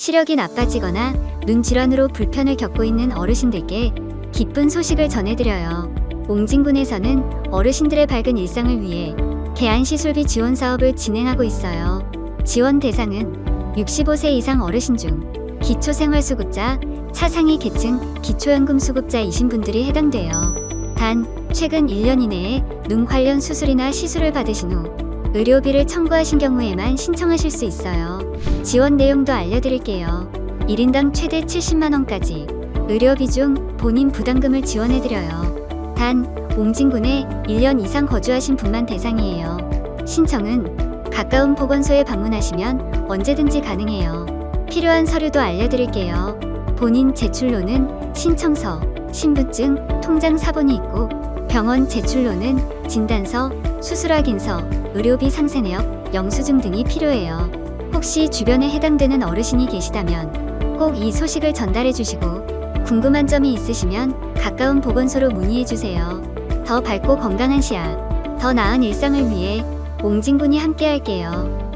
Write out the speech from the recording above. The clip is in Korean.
시력이 나빠지거나 눈 질환으로 불편을 겪고 있는 어르신들께 기쁜 소식을 전해드려요. 옹진군에서는 어르신들의 밝은 일상을 위해 개안시술비 지원 사업을 진행하고 있어요. 지원 대상은 65세 이상 어르신 중 기초생활수급자, 차상위 계층 기초연금 수급자이신 분들이 해당돼요. 단, 최근 1년 이내에 눈 관련 수술이나 시술을 받으신 후 의료비를 청구하신 경우에만 신청하실 수 있어요. 지원 내용도 알려드릴게요. 1인당 최대 70만원까지 의료비 중 본인 부담금을 지원해드려요. 단, 옹진군에 1년 이상 거주하신 분만 대상이에요. 신청은 가까운 보건소에 방문하시면 언제든지 가능해요. 필요한 서류도 알려드릴게요. 본인 제출로는 신청서, 신분증, 통장 사본이 있고 병원 제출로는 진단서, 수술 확인서, 의료비 상세 내역, 영수증 등이 필요해요. 혹시 주변에 해당되는 어르신이 계시다면 꼭 이 소식을 전달해 주시고 궁금한 점이 있으시면 가까운 보건소로 문의해 주세요. 더 밝고 건강한 시야, 더 나은 일상을 위해 옹진군이 함께 할게요.